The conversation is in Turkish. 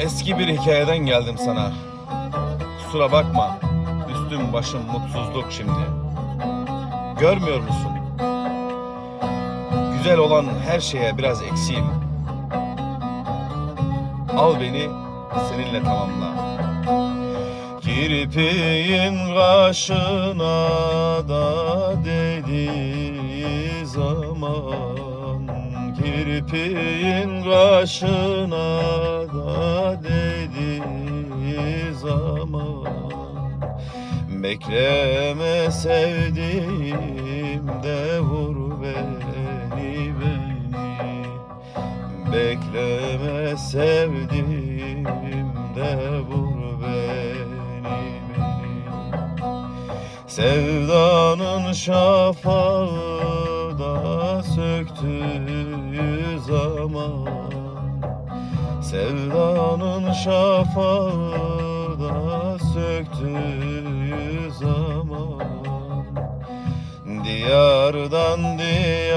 Eski bir hikayeden geldim sana. Kusura bakma. Üstüm başım mutsuzluk şimdi. Görmüyor musun? Güzel olan her şeye biraz eksiğim. Al beni seninle tamamla. Kirpiğin kaşına da dediği zaman Kirpiğin kaşına da zaman Bekleme sevdiğim de vur beni beni. Bekleme sevdiğim de vur beni beni. Sevdanın şafağı da söktüğü zaman. Sevdanın şafağı söktüğü zaman Diyardan diyara